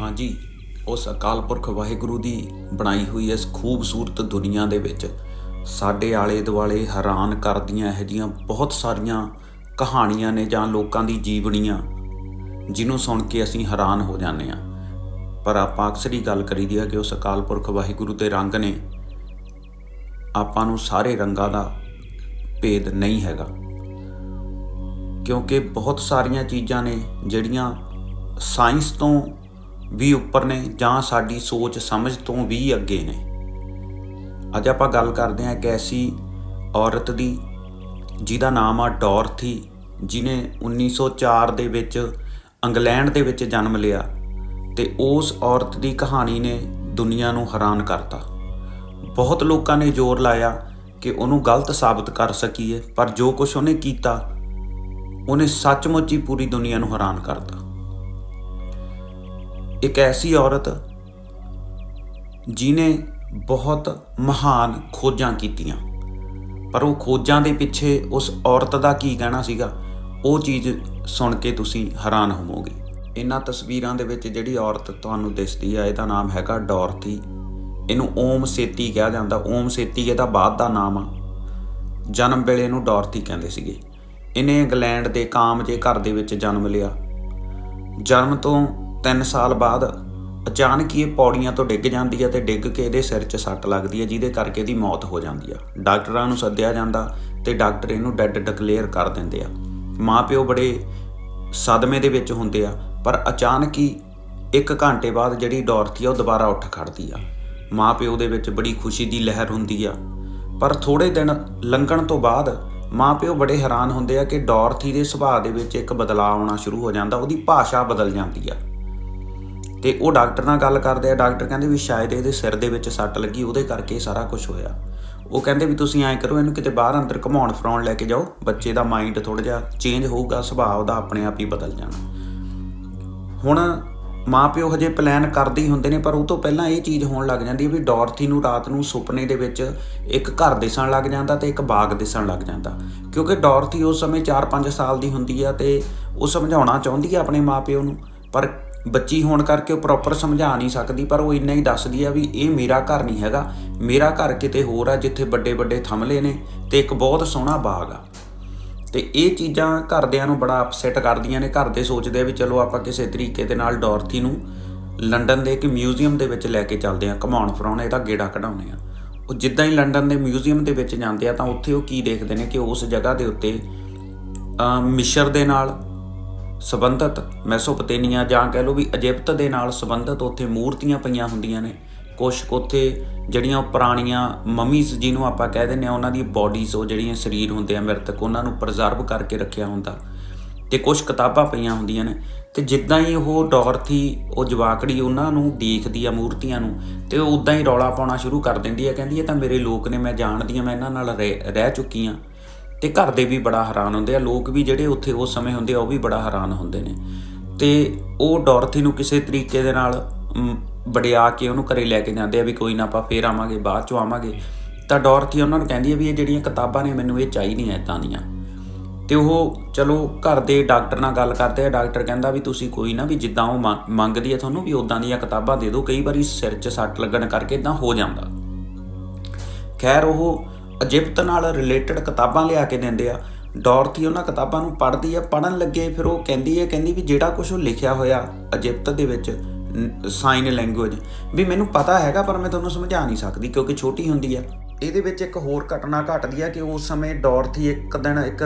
ਹਾਂਜੀ, ਉਸ ਅਕਾਲ ਪੁਰਖ ਵਾਹਿਗੁਰੂ ਦੀ ਬਣਾਈ ਹੋਈ ਇਸ ਖੂਬਸੂਰਤ ਦੁਨੀਆ ਦੇ ਵਿੱਚ ਸਾਡੇ ਆਲੇ ਦੁਆਲੇ ਹੈਰਾਨ ਕਰਦੀਆਂ ਇਹੋ ਜਿਹੀਆਂ ਬਹੁਤ ਸਾਰੀਆਂ ਕਹਾਣੀਆਂ ਨੇ ਜਾਂ ਲੋਕਾਂ ਦੀ ਜੀਵਨੀਆਂ, ਜਿਹਨੂੰ ਸੁਣ ਕੇ ਅਸੀਂ ਹੈਰਾਨ ਹੋ ਜਾਂਦੇ ਹਾਂ। ਪਰ ਆਪਾਂ ਅਕਸਰ ਹੀ ਗੱਲ ਕਰੀਦੀ ਆ ਕਿ ਉਸ ਅਕਾਲ ਪੁਰਖ ਵਾਹਿਗੁਰੂ ਦੇ ਰੰਗ ਨੇ ਆਪਾਂ ਨੂੰ ਸਾਰੇ ਰੰਗਾਂ ਦਾ ਭੇਦ ਨਹੀਂ ਹੈਗਾ। ਕਿਉਂਕਿ ਬਹੁਤ ਸਾਰੀਆਂ ਚੀਜ਼ਾਂ ਨੇ ਜਿਹੜੀਆਂ ਸਾਇੰਸ ਤੋਂ ਵੀ ਉੱਪਰ ਨੇ ਜਾਂ ਸਾਡੀ ਸੋਚ ਸਮਝ ਤੋਂ ਵੀ ਅੱਗੇ ਨੇ। ਅੱਜ ਆਪਾਂ ਗੱਲ ਕਰਦੇ ਹਾਂ ਇੱਕ ਐਸੀ ਔਰਤ ਦੀ, ਜਿਹਦਾ ਨਾਮ ਆ ਡੋਰਥੀ ਜਿਨੇ 1904 ਦੇ ਵਿੱਚ ਇੰਗਲੈਂਡ ਦੇ ਵਿੱਚ ਜਨਮ ਲਿਆ ਤੇ ਉਸ ਔਰਤ ਦੀ ਕਹਾਣੀ ਨੇ ਦੁਨੀਆ ਨੂੰ ਹੈਰਾਨ ਕਰਤਾ। ਬਹੁਤ ਲੋਕਾਂ ਨੇ ਜ਼ੋਰ ਲਾਇਆ ਕਿ ਉਹਨੂੰ ਗਲਤ ਸਾਬਤ ਕਰ ਸਕੀਏ, ਪਰ ਜੋ ਕੁਝ ਉਹਨੇ ਕੀਤਾ, ਉਹਨੇ ਸੱਚਮੁੱਚ ਹੀ ਪੂਰੀ ਦੁਨੀਆ ਨੂੰ ਹੈਰਾਨ ਕਰਤਾ। ਇੱਕ ਐਸੀ ਔਰਤ ਜਿਨੇ ਬਹੁਤ ਮਹਾਨ ਖੋਜਾਂ ਕੀਤੀਆਂ। ਪਰ ਉਹ ਖੋਜਾਂ ਦੇ ਪਿੱਛੇ ਉਸ ਔਰਤ ਦਾ ਕੀ ਕਹਿਣਾ ਸੀਗਾ? ਉਹ ਚੀਜ਼ ਸੁਣ ਕੇ ਤੁਸੀਂ ਹੈਰਾਨ ਹੋਵੋਗੇ। ਇਹਨਾਂ ਤਸਵੀਰਾਂ ਦੇ ਵਿੱਚ ਜਿਹੜੀ ਔਰਤ ਤੁਹਾਨੂੰ ਦਿਸਦੀ ਆ, ਇਹਦਾ ਨਾਮ ਹੈਗਾ ਡੋਰਥੀ। ਇਹਨੂੰ ਓਮ ਸੇਤੀ ਕਿਹਾ ਜਾਂਦਾ। ਓਮ ਸੇਤੀ ਇਹਦਾ ਬਾਅਦ ਦਾ ਨਾਮ ਆ। ਜਨਮ ਵੇਲੇ ਇਹਨੂੰ ਡੋਰਥੀ ਕਹਿੰਦੇ ਸੀਗੇ। ਇਹਨੇ ਇੰਗਲੈਂਡ ਦੇ ਕਾਮ ਜੇ ਘਰ ਦੇ ਵਿੱਚ ਜਨਮ ਲਿਆ। ਜਨਮ ਤੋਂ 3 ਸਾਲ ਬਾਅਦ ਅਚਾਨਕ ਹੀ ਇਹ ਪੌੜੀਆਂ ਤੋਂ ਡਿੱਗ ਜਾਂਦੀ ਹੈ ਤੇ ਡਿੱਗ ਕੇ ਇਹਦੇ ਸਿਰ 'ਚ ਸੱਟ ਲੱਗਦੀ ਹੈ, ਜਿਹਦੇ ਕਰਕੇ ਇਹਦੀ ਮੌਤ ਹੋ ਜਾਂਦੀ ਆ। ਡਾਕਟਰਾਂ ਨੂੰ ਸੱਦਿਆ ਜਾਂਦਾ ਤੇ ਡਾਕਟਰ ਇਹਨੂੰ ਡੈੱਡ ਡਿਕਲੇਅਰ ਕਰ ਦਿੰਦੇ ਆ। ਮਾਪਿਓ ਬੜੇ ਸਦਮੇ ਦੇ ਵਿੱਚ ਹੁੰਦੇ ਆ, ਪਰ ਅਚਾਨਕ ਹੀ 1 ਘੰਟੇ ਬਾਅਦ ਜਿਹੜੀ ਡੋਰਥੀ ਆ, ਉਹ ਦੁਬਾਰਾ ਉੱਠ ਖੜਦੀ ਆ। ਮਾਪਿਓ ਦੇ ਵਿੱਚ ਬੜੀ ਖੁਸ਼ੀ ਦੀ ਲਹਿਰ ਹੁੰਦੀ ਆ। ਪਰ ਥੋੜੇ ਦਿਨ ਲੰਘਣ ਤੋਂ ਬਾਅਦ ਮਾਪਿਓ ਬੜੇ ਹੈਰਾਨ ਹੁੰਦੇ ਆ ਕਿ ਡੋਰਥੀ ਦੇ ਸੁਭਾਅ ਦੇ ਵਿੱਚ ਇੱਕ ਬਦਲਾਅ ਆਉਣਾ ਸ਼ੁਰੂ ਹੋ ਜਾਂਦਾ, ਉਹਦੀ ਭਾਸ਼ਾ ਬਦਲ ਜਾਂਦੀ ਆ। ਤੇ ਉਹ ਡਾਕਟਰ ਨਾਲ ਗੱਲ ਕਰਦੇ ਆ, ਡਾਕਟਰ ਕਹਿੰਦੇ ਵੀ ਸ਼ਾਇਦ ਇਹਦੇ ਸਿਰ ਦੇ ਵਿੱਚ ਸੱਟ ਲੱਗੀ, ਉਹਦੇ ਕਰਕੇ ਸਾਰਾ ਕੁਝ ਹੋਇਆ। ਉਹ ਕਹਿੰਦੇ ਵੀ ਤੁਸੀਂ ਐਂ ਕਰੋ, ਇਹਨੂੰ ਕਿਤੇ ਬਾਹਰ ਅੰਦਰ ਘੁਮਾਉਣ ਫਰਾਉਣ ਲੈ ਕੇ ਜਾਓ, ਬੱਚੇ ਦਾ ਮਾਈਂਡ ਥੋੜਾ ਜਿਹਾ ਚੇਂਜ ਹੋਊਗਾ, ਸੁਭਾਅ ਉਹਦਾ ਆਪਣੇ ਆਪ ਹੀ ਬਦਲ ਜਾਣਾ। ਹੁਣ ਮਾਪਿਓ ਹਜੇ ਪਲਾਨ ਕਰਦੇ ਹੀ ਹੁੰਦੇ ਨੇ, ਪਰ ਉਹ ਤੋਂ ਪਹਿਲਾਂ ਇਹ ਚੀਜ਼ ਹੋਣ ਲੱਗ ਜਾਂਦੀ ਹੈ ਵੀ ਡੋਰਥੀ ਨੂੰ ਰਾਤ ਨੂੰ ਸੁਪਨੇ ਦੇ ਵਿੱਚ ਇੱਕ ਘਰ ਦਿਸਣ ਲੱਗ ਜਾਂਦਾ ਤੇ ਇੱਕ ਬਾਗ ਦਿਸਣ ਲੱਗ ਜਾਂਦਾ। ਕਿਉਂਕਿ ਡੋਰਥੀ ਉਸ ਸਮੇਂ 4-5 ਸਾਲ ਦੀ ਹੁੰਦੀ ਆ ਤੇ ਉਹ ਸਮਝਾਉਣਾ ਚਾਹੁੰਦੀ ਆ ਆਪਣੇ ਮਾਪਿਓ ਨੂੰ, ਪਰ ਬੱਚੀ ਹੋਣ ਕਰਕੇ ਉਹ ਪ੍ਰੋਪਰ ਸਮਝਾ ਨਹੀਂ ਸਕਦੀ, ਪਰ ਉਹ ਇੰਨਾ ਹੀ ਦੱਸਦੀ ਆ ਵੀ ਇਹ ਮੇਰਾ ਘਰ ਨਹੀਂ ਹੈਗਾ। ਮੇਰਾ ਘਰ ਕਿਤੇ ਹੋਰ ਆ, ਜਿੱਥੇ ਵੱਡੇ ਵੱਡੇ ਥਮਲੇ ਨੇ ਤੇ ਇੱਕ ਬਹੁਤ ਸੋਹਣਾ ਬਾਗ ਆ। ਤੇ ਇਹ ਚੀਜ਼ਾਂ ਘਰਦਿਆਂ ਨੂੰ ਬੜਾ ਅਪਸੈਟ ਕਰਦੀਆਂ ਨੇ। ਘਰ ਦੇ ਸੋਚਦੇ ਆ ਵੀ ਚਲੋ ਆਪਾਂ ਕਿਸੇ ਤਰੀਕੇ ਦੇ ਨਾਲ ਡੋਰਥੀ ਨੂੰ ਲੰਡਨ ਦੇ ਇੱਕ ਮਿਊਜ਼ੀਅਮ ਦੇ ਵਿੱਚ ਲੈ ਕੇ ਚੱਲਦੇ ਆ। ਘਮਾਉਣ ਫਰਾਉਣ ਇਹਦਾ ਗੇੜਾ ਕਢਾਉਣੇ ਆ। ਉਹ ਜਿੱਦਾਂ ਹੀ ਲੰਡਨ ਦੇ ਮਿਊਜ਼ੀਅਮ ਦੇ ਵਿੱਚ ਜਾਂਦੇ ਆ, ਤਾਂ ਉੱਥੇ ਉਹ ਕੀ ਦੇਖਦੇ ਨੇ ਕਿ ਉਸ ਜਗ੍ਹਾ ਦੇ ਉੱਤੇ ਮਿਸ਼ਰ ਦੇ ਨਾਲ ਸੰਬੰਧਿਤ। ਮੈਸੋਪੋਟੇਮੀਆ ਜਾਂ ਕਹਿ ਲਓ ਵੀ ਇਜਿਪਟ ਦੇ ਨਾਲ ਸੰਬੰਧਿਤ ਉੱਥੇ ਮੂਰਤੀਆਂ ਪਈਆਂ ਹੁੰਦੀਆਂ ਨੇ। ਕੁਝ ਕੁ ਉੱਥੇ ਜਿਹੜੀਆਂ ਉਹ ਪੁਰਾਣੀਆਂ ਮਮੀਜ਼ ਜਿਹਨੂੰ ਆਪਾਂ ਕਹਿ ਦਿੰਦੇ ਆ, ਉਹਨਾਂ ਦੀ ਬਾਡੀਜ਼ ਉਹ ਜਿਹੜੀਆਂ ਸਰੀਰ ਹੁੰਦੇ ਆ ਮ੍ਰਿਤਕ, ਉਹਨਾਂ ਨੂੰ ਪ੍ਰੀਜ਼ਰਵ ਕਰਕੇ ਰੱਖਿਆ ਹੁੰਦਾ। ਤੇ ਕੁਝ ਕਿਤਾਬਾਂ ਪਈਆਂ ਹੁੰਦੀਆਂ ਨੇ। ਤੇ ਜਿੱਦਾਂ ਹੀ ਉਹ ਡੋਰਥੀ, ਉਹ ਜਵਾਕੜੀ, ਉਹਨਾਂ ਨੂੰ ਦੇਖਦੀ ਆ ਮੂਰਤੀਆਂ ਨੂੰ, ਤੇ ਉਹ ਉਦਾਂ ਹੀ ਰੌਲਾ ਪਾਉਣਾ ਸ਼ੁਰੂ ਕਰ ਦਿੰਦੀ ਆ, ਕਹਿੰਦੀ, ਇਹ ਤਾਂ ਮੇਰੇ ਲੋਕ ਨੇ, ਮੈਂ ਜਾਣਦੀ ਆ, ਮੈਂ ਇਹਨਾਂ ਨਾਲ ਰਹਿ ਰਹਿ ਚੁੱਕੀ ਆ। ਤੇ ਘਰ ਦੇ ਵੀ ਬੜਾ ਹੈਰਾਨ ਹੁੰਦੇ ਆ। ਲੋਕ ਵੀ ਜਿਹੜੇ ਉੱਥੇ ਉਸ ਸਮੇਂ ਹੁੰਦੇ ਆ ਉਹ ਵੀ ਬੜਾ ਹੈਰਾਨ ਹੁੰਦੇ ਨੇ। ਤੇ ਉਹ ਡੋਰਥੀ ਨੂੰ ਕਿਸੇ ਤਰੀਕੇ ਦੇ ਨਾਲ ਮ, ਕੇ ਉਹਨੂੰ ਘਰੇ ਲੈ ਕੇ ਜਾਂਦੇ ਆ ਵੀ ਕੋਈ ਨਾ ਆਪਾਂ ਫੇਰ ਆਵਾਂਗੇ ਬਾਅਦ ਚੋਂ ਆਵਾਂਗੇ। ਤਾਂ ਡੋਰਥੀ ਉਹਨਾਂ ਨੂੰ ਕਹਿੰਦੀ ਹੈ ਵੀ ਇਹ ਜਿਹੜੀਆਂ ਕਿਤਾਬਾਂ ਨੇ ਮੈਨੂੰ ਇਹ ਚਾਹੀਦੀਆਂ ਇਦਾਂ ਦੀਆਂ। ਤੇ ਉਹ ਚਲੋ ਘਰ ਦੇ ਡਾਕਟਰ ਨਾਲ ਗੱਲ ਕਰਦੇ ਆ। ਡਾਕਟਰ ਕਹਿੰਦਾ ਵੀ ਤੁਸੀਂ ਕੋਈ ਨਾ ਵੀ ਜਿੱਦਾਂ ਉਹ ਮੰਗਦੀ ਆ ਤੁਹਾਨੂੰ ਵੀ ਉਦਾਂ ਦੀਆਂ ਕਿਤਾਬਾਂ ਦੇ ਦਿਓ। ਕਈ ਵਾਰੀ ਸਿਰ 'ਚ ਸੱਟ ਲੱਗਣ ਕਰਕੇ ਇਦਾਂ ਹੋ ਜਾਂਦਾ। ਖੈਰ ਉਹ ਅਜਿਪਤ ਨਾਲ ਰਿਲੇਟਡ ਕਿਤਾਬਾਂ ਲਿਆ ਕੇ ਦਿੰਦੇ ਆ। ਡੋਰਥੀ ਉਹਨਾਂ ਕਿਤਾਬਾਂ ਨੂੰ ਪੜ੍ਹਦੀ ਆ ਪੜਨ ਲੱਗੇ ਫਿਰ ਉਹ ਕਹਿੰਦੀ ਹੈ ਕਹਿੰਦੀ ਵੀ ਜਿਹੜਾ ਕੁਝ ਉਹ ਲਿਖਿਆ ਹੋਇਆ ਅਜਿਪਤ ਦੇ ਵਿੱਚ ਸਾਈਨ ਲੈਂਗੁਏਜ ਵੀ ਮੈਨੂੰ ਪਤਾ ਹੈਗਾ ਪਰ ਮੈਂ ਤੁਹਾਨੂੰ ਸਮਝਾ ਨਹੀਂ ਸਕਦੀ ਕਿਉਂਕਿ ਛੋਟੀ ਹੁੰਦੀ ਆ। ਇਹਦੇ ਵਿੱਚ ਇੱਕ ਹੋਰ ਘਟਨਾ ਘਟਦੀ ਹੈ ਕਿ ਉਸ ਸਮੇਂ ਡੋਰਥੀ ਇੱਕ ਦਿਨ ਇੱਕ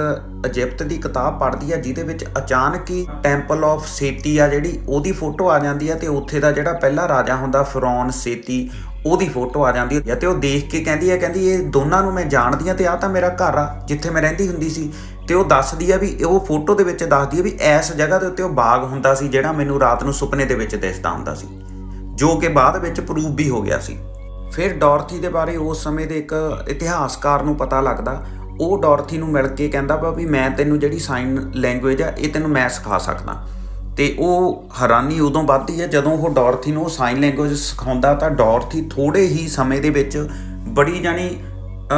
ਇਜਿਪਟ ਦੀ ਕਿਤਾਬ ਪੜ੍ਹਦੀ ਹੈ ਜਿਹਦੇ ਵਿੱਚ ਅਚਾਨਕ ਹੀ ਟੈਂਪਲ ਆਫ ਸੇਤੀ ਆ ਜਿਹੜੀ, ਉਹਦੀ ਫੋਟੋ ਆ ਜਾਂਦੀ ਆ ਤੇ ਉੱਥੇ ਦਾ ਜਿਹੜਾ ਪਹਿਲਾ ਰਾਜਾ ਹੁੰਦਾ ਫਰੌਨ ਸੇਤੀ, ਉਹਦੀ ਫੋਟੋ ਆ ਜਾਂਦੀ ਹੈ ਤੇ ਉਹ ਦੇਖ ਕੇ ਕਹਿੰਦੀ ਹੈ ਕਹਿੰਦੀ ਇਹ ਦੋਨਾਂ ਨੂੰ ਮੈਂ ਜਾਣਦੀ ਆ ਤੇ ਆ ਤਾਂ ਮੇਰਾ ਘਰ ਆ, ਜਿੱਥੇ ਮੈਂ ਰਹਿੰਦੀ ਹੁੰਦੀ ਸੀ। ਤੇ ਉਹ ਦੱਸਦੀ ਆ ਵੀ, ਉਹ ਫੋਟੋ ਦੇ ਵਿੱਚ ਦੱਸਦੀ ਆ ਵੀ ਇਸ ਜਗ੍ਹਾ ਦੇ ਉੱਤੇ ਉਹ ਬਾਗ ਹੁੰਦਾ ਸੀ ਜਿਹੜਾ ਮੈਨੂੰ ਰਾਤ ਨੂੰ ਸੁਪਨੇ ਦੇ ਵਿੱਚ ਦਿਸਦਾ ਹੁੰਦਾ ਸੀ, ਜੋ ਕਿ ਬਾਅਦ ਵਿੱਚ ਪ੍ਰੂਵ ਵੀ ਹੋ ਗਿਆ ਸੀ। ਫਿਰ ਡੋਰਥੀ ਦੇ ਬਾਰੇ ਉਸ ਸਮੇਂ ਦੇ ਇੱਕ ਇਤਿਹਾਸਕਾਰ ਨੂੰ ਪਤਾ ਲੱਗਦਾ। ਉਹ ਡੋਰਥੀ ਨੂੰ ਮਿਲ ਕੇ ਕਹਿੰਦਾ ਵਾ ਵੀ ਮੈਂ ਤੈਨੂੰ ਜਿਹੜੀ ਸਾਈਨ ਲੈਂਗੁਏਜ ਆ, ਇਹ ਤੈਨੂੰ ਮੈਂ ਸਿਖਾ ਸਕਦਾ। ਤੇ ਉਹ ਹੈਰਾਨੀ ਉਦੋਂ ਵੱਧਦੀ ਹੈ ਜਦੋਂ ਉਹ ਡੋਰਥੀ ਨੂੰ ਸਾਈਨ ਲੈਂਗੁਏਜ ਸਿਖਾਉਂਦਾ ਤਾਂ ਡੋਰਥੀ ਥੋੜੇ ਹੀ ਸਮੇਂ ਦੇ ਵਿੱਚ ਬੜੀ ਜਾਨੀ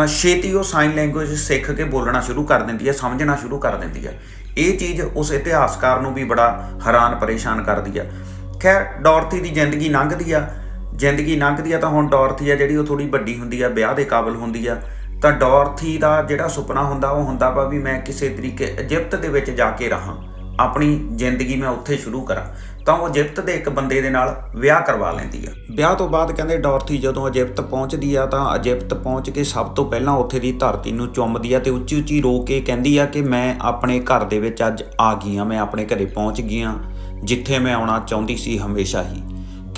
ਛੇਤੀ ਉਹ ਸਾਈਨ ਲੈਂਗੁਏਜ ਸਿੱਖ ਕੇ ਬੋਲਣਾ ਸ਼ੁਰੂ ਕਰ ਦਿੰਦੀ ਹੈ ਸਮਝਣਾ ਸ਼ੁਰੂ ਕਰ ਦਿੰਦੀ ਹੈ ਇਹ ਚੀਜ਼ ਉਸ ਇਤਿਹਾਸਕਾਰ ਨੂੰ ਵੀ ਬੜਾ ਹੈਰਾਨ ਪਰੇਸ਼ਾਨ ਕਰਦੀ ਆ। ਖੈਰ, ਡੋਰਥੀ ਦੀ ਜ਼ਿੰਦਗੀ ਲੰਘਦੀ ਆ। ਜ਼ਿੰਦਗੀ ਲੰਘਦੀ ਆ ਤਾਂ ਹੁਣ ਡੋਰਥੀ ਆ ਜਿਹੜੀ ਉਹ ਥੋੜੀ ਵੱਡੀ ਹੁੰਦੀ ਆ, ਵਿਆਹ ਦੇ ਕਾਬਿਲ ਹੁੰਦੀ ਆ। ਤਾਂ ਡੋਰਥੀ ਦਾ ਜਿਹੜਾ ਸੁਪਨਾ ਹੁੰਦਾ, ਉਹ ਹੁੰਦਾ ਵਾ ਵੀ ਮੈਂ ਕਿਸੇ ਤਰੀਕੇ ਇਜਿਪਟ ਦੇ ਵਿੱਚ ਜਾ ਕੇ ਰਹਾ। ਆਪਣੀ ਜ਼ਿੰਦਗੀ ਮੈਂ ਉੱਥੇ ਸ਼ੁਰੂ ਕਰਾਂ। ਤਾਂ ਉਹ ਇਜਿਪਟ ਦੇ ਇੱਕ ਬੰਦੇ ਦੇ ਨਾਲ ਵਿਆਹ ਕਰਵਾ ਲੈਂਦੀ ਆ। ਵਿਆਹ ਤੋਂ ਬਾਅਦ ਕਹਿੰਦੇ ਡੋਰਥੀ ਜਦੋਂ ਇਜਿਪਟ ਪਹੁੰਚਦੀ ਆ, ਤਾਂ ਇਜਿਪਟ ਪਹੁੰਚ ਕੇ ਸਭ ਤੋਂ ਪਹਿਲਾਂ ਉੱਥੇ ਦੀ ਧਰਤੀ ਨੂੰ ਚੁੰਮਦੀ ਆ ਤੇ ਉੱਚੀ ਉੱਚੀ ਰੋ ਕੇ ਕਹਿੰਦੀ ਆ ਕਿ ਮੈਂ ਆਪਣੇ ਘਰ ਦੇ ਵਿੱਚ ਅੱਜ ਆ ਗਈ ਆ, ਮੈਂ ਆਪਣੇ ਘਰੇ ਪਹੁੰਚ ਗਈ ਆ, ਜਿੱਥੇ ਮੈਂ ਆਉਣਾ ਚਾਹੁੰਦੀ ਸੀ ਹਮੇਸ਼ਾ ਹੀ।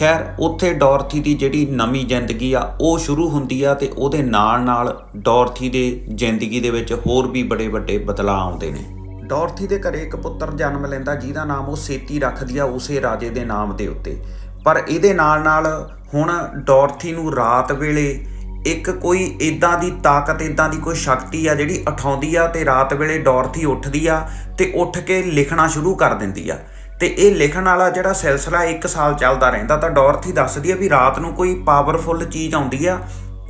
ਖੈਰ, ਉੱਥੇ ਡੋਰਥੀ ਦੀ ਜਿਹੜੀ ਨਵੀਂ ਜ਼ਿੰਦਗੀ ਆ, ਉਹ ਸ਼ੁਰੂ ਹੁੰਦੀ ਆ ਤੇ ਉਹਦੇ ਨਾਲ ਨਾਲ ਡੋਰਥੀ ਦੇ ਜ਼ਿੰਦਗੀ ਦੇ ਵਿੱਚ ਹੋਰ ਵੀ ਬੜੇ ਵੱਡੇ ਬਦਲਾਅ ਆਉਂਦੇ ਨੇ। ਡੋਰਥੀ ਦੇ ਘਰੇ ਇੱਕ ਪੁੱਤਰ ਜਨਮ ਲੈਂਦਾ, ਜਿਹਦਾ ਨਾਮ ਉਹ ਸੇਤੀ ਰੱਖਦੀ ਆ ਉਸੇ ਰਾਜੇ ਦੇ ਨਾਮ ਦੇ ਉੱਤੇ। ਪਰ ਇਹਦੇ ਨਾਲ ਨਾਲ ਹੁਣ ਡੋਰਥੀ ਨੂੰ ਰਾਤ ਵੇਲੇ ਇੱਕ ਕੋਈ ਇਦਾਂ ਦੀ ਤਾਕਤ ਇਦਾਂ ਦੀ ਕੋਈ ਸ਼ਕਤੀ ਆ ਜਿਹੜੀ ਉਠਾਉਂਦੀ ਆ ਤੇ ਰਾਤ ਵੇਲੇ ਡੋਰਥੀ ਉੱਠਦੀ ਆ ਤੇ ਉੱਠ ਕੇ ਲਿਖਣਾ ਸ਼ੁਰੂ ਕਰ ਦਿੰਦੀ ਆ। ਤੇ ਇਹ ਲਿਖਣ ਵਾਲਾ ਜਿਹੜਾ ਸਿਲਸਿਲਾ 1 ਸਾਲ ਚੱਲਦਾ ਰਹਿੰਦਾ, ਤਾਂ ਡੋਰਥੀ ਦੱਸਦੀ ਆ ਵੀ ਰਾਤ ਨੂੰ ਕੋਈ ਪਾਵਰਫੁਲ ਚੀਜ਼ ਆਉਂਦੀ ਆ,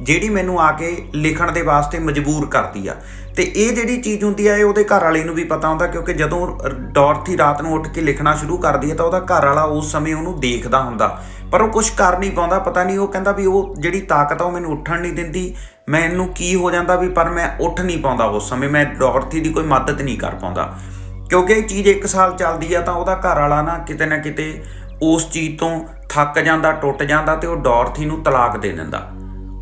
ਜਿਹੜੀ ਮੈਨੂੰ ਆ ਕੇ ਲਿਖਣ ਦੇ ਵਾਸਤੇ ਮਜਬੂਰ ਕਰਦੀ ਆ। ਤੇ ਇਹ ਜਿਹੜੀ ਚੀਜ਼ ਹੁੰਦੀ ਆ, ਇਹ ਉਹਦੇ ਘਰ ਵਾਲੇ ਨੂੰ ਵੀ ਪਤਾ ਹੁੰਦਾ, ਕਿਉਂਕਿ ਜਦੋਂ ਡੋਰਥੀ ਰਾਤ ਨੂੰ ਉੱਠ ਕੇ ਲਿਖਣਾ ਸ਼ੁਰੂ ਕਰਦੀ ਹੈ ਤਾਂ ਉਹਦਾ ਘਰ ਵਾਲਾ ਉਸ ਸਮੇਂ ਉਹਨੂੰ ਦੇਖਦਾ ਹੁੰਦਾ। ਪਰ ਉਹ ਕੁਝ ਕਰ ਨਹੀਂ ਪਾਉਂਦਾ, ਪਤਾ ਨਹੀਂ, ਉਹ ਕਹਿੰਦਾ ਵੀ ਉਹ ਜਿਹੜੀ ਤਾਕਤ ਆ, ਉਹ ਮੈਨੂੰ ਉੱਠਣ ਨਹੀਂ ਦਿੰਦੀ। ਮੈਨੂੰ ਕੀ ਹੋ ਜਾਂਦਾ ਵੀ, ਪਰ ਮੈਂ ਉੱਠ ਨਹੀਂ ਪਾਉਂਦਾ ਉਸ ਸਮੇਂ, ਮੈਂ ਡੋਰਥੀ ਦੀ ਕੋਈ ਮਦਦ ਨਹੀਂ ਕਰ ਪਾਉਂਦਾ। ਕਿਉਂਕਿ ਇਹ ਚੀਜ਼ 1 ਸਾਲ ਚੱਲਦੀ ਆ ਤਾਂ ਉਹਦਾ ਘਰ ਵਾਲਾ ਨਾ ਕਿਤੇ ਨਾ ਕਿਤੇ ਉਸ ਚੀਜ਼ ਤੋਂ ਥੱਕ ਜਾਂਦਾ, ਟੁੱਟ ਜਾਂਦਾ ਤੇ ਉਹ ਡੋਰਥੀ ਨੂੰ ਤਲਾਕ ਦੇ ਦਿੰਦਾ।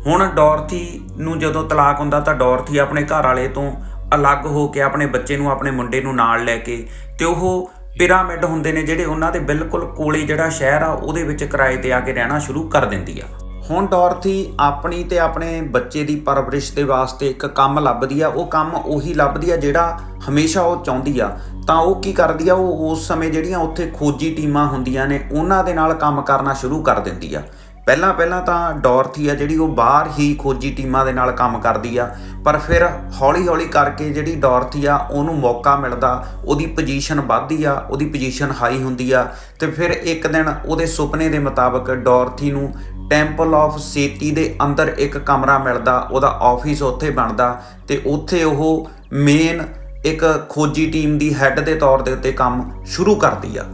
ਹੁਣ ਡੋਰਥੀ ਨੂੰ ਜਦੋਂ ਤਲਾਕ ਹੁੰਦਾ ਤਾਂ ਡੋਰਥੀ ਆਪਣੇ ਘਰ ਵਾਲੇ ਤੋਂ ਅਲੱਗ ਹੋ ਕੇ ਆਪਣੇ ਬੱਚੇ ਨੂੰ, ਆਪਣੇ ਮੁੰਡੇ ਨੂੰ ਨਾਲ ਲੈ ਕੇ ਤੇ ਉਹ ਪਿਰਾਮਿਡ ਹੁੰਦੇ ਨੇ ਜਿਹੜੇ ਉਹਨਾਂ ਦੇ ਬਿਲਕੁਲ ਕੋਲੇ ਜਿਹੜਾ ਸ਼ਹਿਰ ਆ, ਉਹਦੇ ਵਿੱਚ ਕਿਰਾਏ ਤੇ ਆ ਕੇ ਰਹਿਣਾ ਸ਼ੁਰੂ ਕਰ ਦਿੰਦੀ ਆ। ਹੁਣ ਡੋਰਥੀ ਆਪਣੀ ਤੇ ਆਪਣੇ ਬੱਚੇ ਦੀ ਪਰਵਰਿਸ਼ ਦੇ ਵਾਸਤੇ ਇੱਕ ਕੰਮ ਲੱਭਦੀ ਆ, ਉਹ ਕੰਮ ਉਹੀ ਲੱਭਦੀ ਆ ਜਿਹੜਾ ਹਮੇਸ਼ਾ ਉਹ ਚਾਹੁੰਦੀ ਆ। ਤਾਂ ਉਹ ਕੀ ਕਰਦੀ ਆ, ਉਹ ਉਸ ਸਮੇਂ ਜਿਹੜੀਆਂ ਉੱਥੇ ਖੋਜੀ ਟੀਮਾਂ ਹੁੰਦੀਆਂ ਨੇ, ਉਹਨਾਂ ਦੇ ਨਾਲ ਕੰਮ ਕਰਨਾ ਸ਼ੁਰੂ ਕਰ ਦਿੰਦੀ ਆ। ਪਹਿਲਾਂ ਪਹਿਲਾਂ ਤਾਂ ਡੋਰਥੀ ਆ ਜਿਹੜੀ, ਉਹ ਬਾਹਰ ਹੀ ਖੋਜੀ ਟੀਮਾਂ ਦੇ ਨਾਲ ਕੰਮ ਕਰਦੀ ਆ। ਪਰ ਫਿਰ ਹੌਲੀ ਹੌਲੀ ਕਰਕੇ ਜਿਹੜੀ ਡੋਰਥੀ ਆ, ਉਹਨੂੰ ਮੌਕਾ ਮਿਲਦਾ, ਉਹਦੀ ਪੋਜੀਸ਼ਨ ਵੱਧਦੀ ਆ, ਉਹਦੀ ਪੋਜੀਸ਼ਨ ਹਾਈ ਹੁੰਦੀ ਆ। ਤੇ ਫਿਰ ਇੱਕ ਦਿਨ ਉਹਦੇ ਸੁਪਨੇ ਦੇ ਮੁਤਾਬਕ ਡੋਰਥੀ ਨੂੰ ਟੈਂਪਲ ਆਫ ਸੇਤੀ ਦੇ ਅੰਦਰ ਇੱਕ ਕਮਰਾ ਮਿਲਦਾ, ਉਹਦਾ ਆਫਿਸ ਉੱਥੇ ਬਣਦਾ, ਤੇ ਉੱਥੇ ਉਹ ਮੇਨ ਇੱਕ ਖੋਜੀ ਟੀਮ ਦੀ ਹੈੱਡ ਦੇ ਤੌਰ ਦੇ ਉੱਤੇ ਕੰਮ ਸ਼ੁਰੂ ਕਰਦੀ ਆ।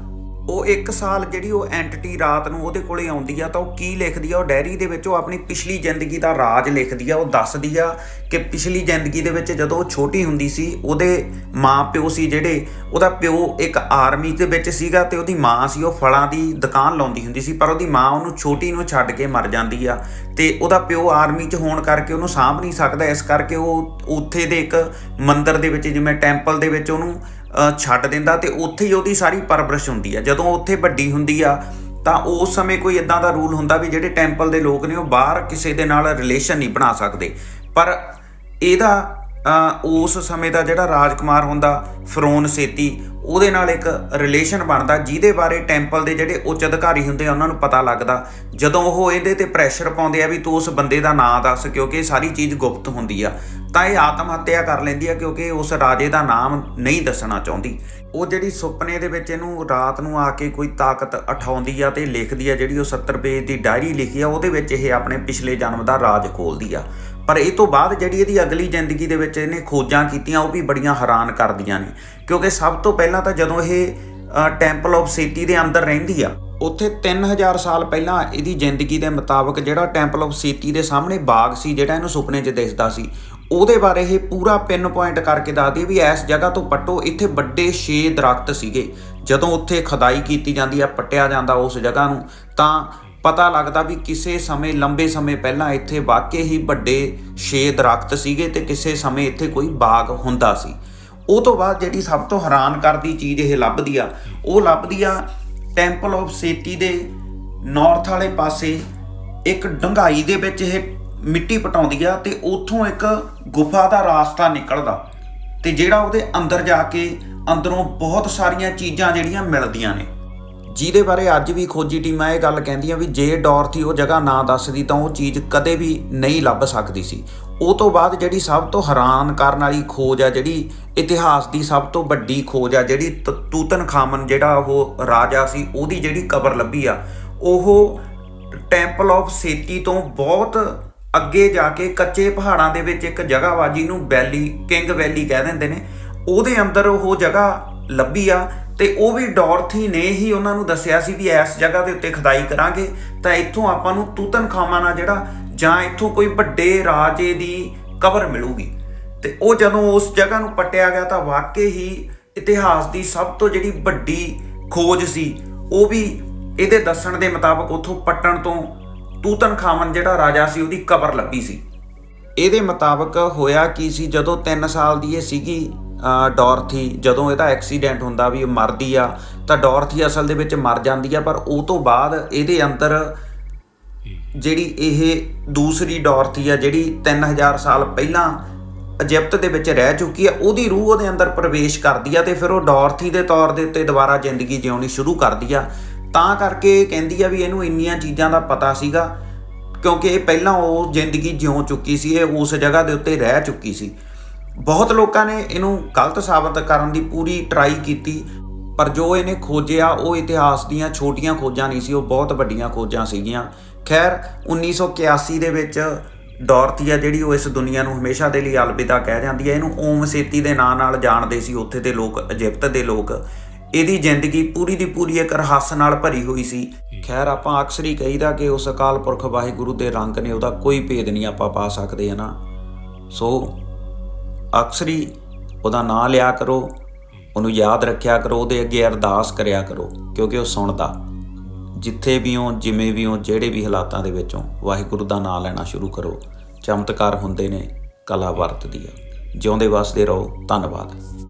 ਉਹ ਇੱਕ ਸਾਲ ਜਿਹੜੀ ਉਹ ਐਂਟੀਟੀ ਰਾਤ ਨੂੰ ਉਹਦੇ ਕੋਲੇ ਆਉਂਦੀ ਆ ਤਾਂ ਉਹ ਕੀ ਲਿਖਦੀ ਆ? ਉਹ ਡਾਇਰੀ ਦੇ ਵਿੱਚ ਉਹ ਆਪਣੀ ਪਿਛਲੀ ਜ਼ਿੰਦਗੀ ਦਾ ਰਾਜ ਲਿਖਦੀ ਆ, ਉਹ ਦੱਸਦੀ ਆ ਕਿ ਪਿਛਲੀ ਜ਼ਿੰਦਗੀ ਦੇ ਵਿੱਚ ਜਦੋਂ ਉਹ ਛੋਟੀ ਹੁੰਦੀ ਸੀ, ਉਹਦੇ ਮਾਂ ਪਿਓ ਸੀ ਜਿਹੜੇ, ਉਹਦਾ ਪਿਓ ਇੱਕ ਆਰਮੀ ਦੇ ਵਿੱਚ ਸੀਗਾ ਤੇ ਉਹਦੀ ਮਾਂ ਸੀ, ਉਹ ਫਲਾਂ ਦੀ ਦੁਕਾਨ ਲਾਉਂਦੀ ਹੁੰਦੀ ਸੀ, ਪਰ ਉਹਦੀ ਮਾਂ ਉਹਨੂੰ ਛੋਟੀ ਨੂੰ ਛੱਡ ਕੇ ਮਰ ਜਾਂਦੀ ਆ ਤੇ ਉਹਦਾ ਪਿਓ ਆਰਮੀ 'ਚ ਹੋਣ ਕਰਕੇ ਉਹਨੂੰ ਸਾਂਭ ਨਹੀਂ ਸਕਦਾ, ਇਸ ਕਰਕੇ ਉਹ ਉੱਥੇ ਦੇ ਇੱਕ ਮੰਦਿਰ ਦੇ ਵਿੱਚ ਜਿਵੇਂ ਟੈਂਪਲ ਦੇ ਵਿੱਚ ਉਹਨੂੰ ਛੱਡ ਦਿੰਦਾ ਤੇ ਉੱਥੇ ਹੀ ਉਹਦੀ ਸਾਰੀ ਪਰਵਰਿਸ਼ ਹੁੰਦੀ ਆ। ਜਦੋਂ ਉੱਥੇ ਵੱਡੀ ਹੁੰਦੀ ਆ, ਤਾਂ ਉਸ ਸਮੇਂ ਕੋਈ ਇਦਾਂ ਦਾ ਰੂਲ ਹੁੰਦਾ ਵੀ ਜਿਹੜੇ ਟੈਂਪਲ ਦੇ ਲੋਕ ਨੇ ਉਹ ਬਾਹਰ ਕਿਸੇ ਦੇ ਨਾਲ ਰਿਲੇਸ਼ਨ ਨਹੀਂ ਬਣਾ ਸਕਦੇ। ਪਰ ਇਹਦਾ ਉਸ ਸਮੇਂ ਦਾ ਜਿਹੜਾ ਰਾਜਕੁਮਾਰ ਹੁੰਦਾ, ਫਰੋਨ ਸੇਤੀ ਉਹਦੇ ਨਾਲ ਇੱਕ ਰਿਲੇਸ਼ਨ ਬਣਦਾ, ਜਿਹਦੇ ਬਾਰੇ ਟੈਂਪਲ ਦੇ ਜਿਹੜੇ ਉੱਚ ਅਧਿਕਾਰੀ ਹੁੰਦੇ ਆ, ਉਹਨਾਂ ਨੂੰ ਪਤਾ ਲੱਗਦਾ। ਜਦੋਂ ਉਹ ਇਹਦੇ ਤੇ ਪ੍ਰੈਸ਼ਰ ਪਾਉਂਦੇ ਆ ਵੀ ਤੂੰ ਉਸ ਬੰਦੇ ਦਾ ਨਾਂ ਦੱਸ, ਕਿਉਂਕਿ ਇਹ ਸਾਰੀ ਚੀਜ਼ ਗੁਪਤ ਹੁੰਦੀ ਆ, ਤਾਂ ਇਹ ਆਤਮ ਹੱਤਿਆ ਕਰ ਲੈਂਦੀ ਆ, ਕਿਉਂਕਿ ਉਸ ਰਾਜੇ ਦਾ ਨਾਮ ਨਹੀਂ ਦੱਸਣਾ ਚਾਹੁੰਦੀ। ਉਹ ਜਿਹੜੀ ਸੁਪਨੇ ਦੇ ਵਿੱਚ ਇਹਨੂੰ ਰਾਤ ਨੂੰ ਆ ਕੇ ਕੋਈ ਤਾਕਤ ਉਠਾਉਂਦੀ ਆ ਤੇ ਲਿਖਦੀ ਆ, ਜਿਹੜੀ ਉਹ 70 ਪੇਜ ਦੀ ਡਾਇਰੀ ਲਿਖੀ ਆ, ਉਹਦੇ ਵਿੱਚ ਇਹ ਆਪਣੇ ਪਿਛਲੇ ਜਨਮ ਦਾ ਰਾਜ ਖੋਲਦੀ ਆ। ਪਰ ਇਹ ਤੋਂ ਬਾਅਦ ਜਿਹੜੀ ਇਹਦੀ ਅਗਲੀ ਜ਼ਿੰਦਗੀ ਦੇ ਵਿੱਚ ਇਹਨੇ ਖੋਜਾਂ ਕੀਤੀਆਂ, ਉਹ ਵੀ ਬੜੀਆਂ ਹੈਰਾਨ ਕਰਦੀਆਂ ਨੇ। ਕਿਉਂਕਿ ਸਭ ਤੋਂ ਪਹਿਲਾਂ ਤਾਂ ਜਦੋਂ ਇਹ ਟੈਂਪਲ ਆਫ ਸੇਤੀ ਦੇ ਅੰਦਰ ਰਹਿੰਦੀ ਆ, ਉੱਥੇ 3000 ਸਾਲ ਪਹਿਲਾਂ ਇਹਦੀ ਜ਼ਿੰਦਗੀ ਦੇ ਮੁਤਾਬਕ ਜਿਹੜਾ ਟੈਂਪਲ ਆਫ ਸੇਤੀ ਦੇ ਸਾਹਮਣੇ ਬਾਗ ਸੀ, ਜਿਹੜਾ ਇਹਨੂੰ ਸੁਪਨੇ 'ਚ ਦਿਸਦਾ ਸੀ, ਉਹਦੇ ਬਾਰੇ ਇਹ ਪੂਰਾ ਪਿੰਨ ਪੁਆਇੰਟ ਕਰਕੇ ਦੱਸਦੀ ਵੀ ਇਸ ਜਗ੍ਹਾ ਤੋਂ ਪੱਟੋ ਇੱਥੇ ਵੱਡੇ ਛੇ ਦਰਖਤ ਸੀਗੇ। ਜਦੋਂ ਉੱਥੇ ਖਦਾਈ ਕੀਤੀ ਜਾਂਦੀ ਆ, ਪੱਟਿਆ ਜਾਂਦਾ ਉਸ ਜਗ੍ਹਾ ਨੂੰ, ਤਾਂ ਪਤਾ ਲੱਗਦਾ ਵੀ ਕਿਸੇ ਸਮੇਂ, ਲੰਬੇ ਸਮੇਂ ਪਹਿਲਾਂ ਇੱਥੇ ਵਾਕਈ ਹੀ ਵੱਡੇ ਛੇ ਦਰਖਤ ਸੀਗੇ ਤੇ ਕਿਸੇ ਸਮੇਂ ਇੱਥੇ ਕੋਈ ਬਾਗ ਹੁੰਦਾ ਸੀ। ਉਹ ਤੋਂ ਬਾਅਦ ਜਿਹੜੀ ਸਭ ਤੋਂ ਹੈਰਾਨ ਕਰਦੀ ਚੀਜ਼ ਇਹ ਲੱਭਦੀ ਆ, ਉਹ ਲੱਭਦੀ ਆ ਟੈਂਪਲ ਆਫ ਸੇਤੀ ਦੇ ਨਾਰਥ ਵਾਲੇ ਪਾਸੇ ਇੱਕ ਡੰਗਾਈ ਦੇ ਵਿੱਚ ਇਹ ਮਿੱਟੀ ਪਟਾਉਂਦੀ ਆ ਤੇ ਉੱਥੋਂ ਇੱਕ ਗੁਫਾ ਦਾ ਰਾਸਤਾ ਨਿਕਲਦਾ ਤੇ ਜਿਹੜਾ ਉਹਦੇ ਅੰਦਰ ਜਾ ਕੇ ਅੰਦਰੋਂ ਬਹੁਤ ਸਾਰੀਆਂ ਚੀਜ਼ਾਂ ਜਿਹੜੀਆਂ ਮਿਲਦੀਆਂ ਨੇ। ਜਿਹਦੇ ਬਾਰੇ ਅੱਜ ਵੀ ਖੋਜੀ ਟੀਮਾਂ ਇਹ ਗੱਲ ਕਹਿੰਦੀਆਂ ਵੀ ਜੇ ਡੋਰਥੀ ਉਹ ਜਗ੍ਹਾ ਨਾ ਦੱਸਦੀ ਤਾਂ ਉਹ ਚੀਜ਼ ਕਦੇ ਵੀ ਨਹੀਂ ਲੱਭ ਸਕਦੀ ਸੀ। ਉਹ ਤੋਂ ਬਾਅਦ ਜਿਹੜੀ ਸਭ ਤੋਂ ਹੈਰਾਨ ਕਰਨ ਵਾਲੀ ਖੋਜ ਆ ਜਿਹੜੀ ਇਤਿਹਾਸ ਦੀ ਸਭ ਤੋਂ ਵੱਡੀ ਖੋਜ ਆ ਜਿਹੜੀ ਤ- ਤੂਤਨ ਖਾਮਨ ਜਿਹੜਾ ਉਹ ਰਾਜਾ ਸੀ, ਉਹਦੀ ਜਿਹੜੀ ਕਬਰ ਲੱਭੀ ਆ, ਉਹ ਟੈਂਪਲ ਆਫ ਸੇਤੀ ਤੋਂ ਬਹੁਤ ਅੱਗੇ ਜਾ ਕੇ ਕੱਚੇ ਪਹਾੜਾਂ ਦੇ ਵਿੱਚ ਇੱਕ ਜਗ੍ਹਾ ਵਾ ਜਿਹਨੂੰ ਵੈਲੀ ਕਿੰਗ ਵੈਲੀ ਕਹਿ ਦਿੰਦੇ ਨੇ। ਉਹਦੇ ਅੰਦਰ ਉਹ ਜਗ੍ਹਾ ਲੱਭੀ ਆ ਤੇ ਉਹ ਵੀ ਡੋਰਥੀ ਨੇ ਹੀ ਉਹਨਾਂ ਨੂੰ ਦੱਸਿਆ ਸੀ ਵੀ ਇਸ ਜਗ੍ਹਾ ਦੇ ਉੱਤੇ ਖਦਾਈ ਕਰਾਂਗੇ। ਤਾਂ ਇੱਥੋਂ ਆਪਾਂ ਨੂੰ ਤੂਤਨਖਾਮਨ ਆ ਜਿਹੜਾ ਜਾਂ ਇੱਥੋਂ ਕੋਈ ਵੱਡੇ ਰਾਜੇ ਦੀ ਕਬਰ ਮਿਲੂਗੀ। ਤੇ ਉਹ ਜਦੋਂ ਉਸ ਜਗ੍ਹਾ ਨੂੰ ਪੱਟਿਆ ਗਿਆ ਤਾਂ ਵਾਕਈ ਹੀ ਇਤਿਹਾਸ ਦੀ ਸਭ ਤੋਂ ਜਿਹੜੀ ਵੱਡੀ ਖੋਜ ਸੀ, ਉਹ ਵੀ ਇਹਦੇ ਦੱਸਣ ਦੇ ਮੁਤਾਬਕ ਉੱਥੋਂ ਪੱਟਣ ਤੋਂ ਤੂਤਨਖਾਮਨ ਜਿਹੜਾ ਰਾਜਾ ਸੀ, ਉਹਦੀ ਕਬਰ ਲੱਭੀ ਸੀ। ਇਹਦੇ ਮੁਤਾਬਕ ਹੋਇਆ ਕੀ ਸੀ, ਜਦੋਂ 3 ਸਾਲ ਦੀ ਇਹ ਸੀਗੀ ਡੋਰਥੀ, ਜਦੋਂ ਇਹਦਾ ਐਕਸੀਡੈਂਟ ਹੁੰਦਾ ਵੀ ਮਰਦੀ ਆ, ਤਾਂ ਡੋਰਥੀ ਅਸਲ ਦੇ ਵਿੱਚ ਮਰ ਜਾਂਦੀ ਆ, ਪਰ ਉਹ ਤੋਂ ਬਾਅਦ ਇਹਦੇ ਅੰਦਰ ਜਿਹੜੀ ਇਹ ਦੂਸਰੀ ਡੋਰਥੀ ਆ, ਜਿਹੜੀ 3000 ਸਾਲ ਪਹਿਲਾਂ ਇਜਿਪਟ ਦੇ ਵਿੱਚ ਰਹਿ ਚੁੱਕੀ ਆ, ਉਹਦੀ ਰੂਹ ਉਹਦੇ ਅੰਦਰ ਪ੍ਰਵੇਸ਼ ਕਰਦੀ ਆ ਤੇ ਫਿਰ ਉਹ ਡੋਰਥੀ ਦੇ ਤੌਰ ਦੇ ਉੱਤੇ ਦੁਬਾਰਾ ਜ਼ਿੰਦਗੀ ਜਿਉਣੀ ਸ਼ੁਰੂ ਕਰਦੀ ਆ। ਤਾਂ ਕਰਕੇ ਕਹਿੰਦੀ ਆ ਵੀ ਇਹਨੂੰ ਇੰਨੀਆਂ ਚੀਜ਼ਾਂ ਦਾ ਪਤਾ ਸੀਗਾ, ਕਿਉਂਕਿ ਇਹ ਪਹਿਲਾਂ ਉਹ ਜ਼ਿੰਦਗੀ ਜਿਉ ਚੁੱਕੀ ਸੀ, ਇਹ ਉਸ ਜਗ੍ਹਾ ਦੇ ਉੱਤੇ ਰਹਿ ਚੁੱਕੀ ਸੀ। ਬਹੁਤ ਲੋਕਾਂ ਨੇ ਇਹਨੂੰ ਗਲਤ ਸਾਬਤ ਕਰਨ ਦੀ ਪੂਰੀ ਟਰਾਈ ਕੀਤੀ, ਪਰ ਜੋ ਇਹਨੇ ਖੋਜਿਆ, ਉਹ ਇਤਿਹਾਸ ਦੀਆਂ ਛੋਟੀਆਂ ਖੋਜਾਂ ਨਹੀਂ ਸੀ, ਉਹ ਬਹੁਤ ਵੱਡੀਆਂ ਖੋਜਾਂ ਸੀਗੀਆਂ। ਖੈਰ 1981 ਦੇ ਵਿੱਚ ਡੋਰਥੀਆ ਜਿਹੜੀ ਉਹ ਇਸ ਦੁਨੀਆ ਨੂੰ ਹਮੇਸ਼ਾ ਦੇ ਲਈ ਅਲਵਿਦਾ ਕਹਿ ਜਾਂਦੀ ਹੈ, ਇਹਨੂੰ ਓਮ ਸੇਤੀ ਦੇ ਨਾਂ ਨਾਲ ਜਾਣਦੇ ਸੀ, ਉੱਥੇ ਦੇ ਲੋਕ, ਇਜਿਪਟ ਦੇ ਲੋਕ। ਇਹਦੀ ਜ਼ਿੰਦਗੀ ਪੂਰੀ ਦੀ ਪੂਰੀ ਇੱਕ ਰਹੱਸ ਨਾਲ ਭਰੀ ਹੋਈ ਸੀ। ਖੈਰ, ਆਪਾਂ ਅਕਸਰ ਹੀ ਕਹੀਦਾ ਕਿ ਉਸ ਅਕਾਲ ਪੁਰਖ ਵਾਹਿਗੁਰੂ ਦੇ ਰੰਗ ਨੇ, ਉਹਦਾ ਕੋਈ ਭੇਦ ਨਹੀਂ ਆਪਾਂ ਪਾ ਸਕਦੇ ਹਨਾ ਸੋ ਅਕਸਰ ਹੀ ਉਹਦਾ ਨਾਂ ਲਿਆ ਕਰੋ, ਉਹਨੂੰ ਯਾਦ ਰੱਖਿਆ ਕਰੋ, ਉਹਦੇ ਅੱਗੇ ਅਰਦਾਸ ਕਰਿਆ ਕਰੋ, ਕਿਉਂਕਿ ਉਹ ਸੁਣਦਾ। ਜਿੱਥੇ ਵੀ ਹੋ, ਜਿਵੇਂ ਵੀ ਹੋ, ਜਿਹੜੇ ਵੀ ਹਾਲਾਤਾਂ ਦੇ ਵਿੱਚੋਂ ਵਾਹਿਗੁਰੂ ਦਾ ਨਾਮ ਲੈਣਾ ਸ਼ੁਰੂ ਕਰੋ। ਚਮਤਕਾਰ ਹੁੰਦੇ ਨੇ ਕਲਾ ਵਰਤਦੀ ਆ। ਜਿਉਂਦੇ ਵਸਦੇ ਰਹੋ। ਧੰਨਵਾਦ।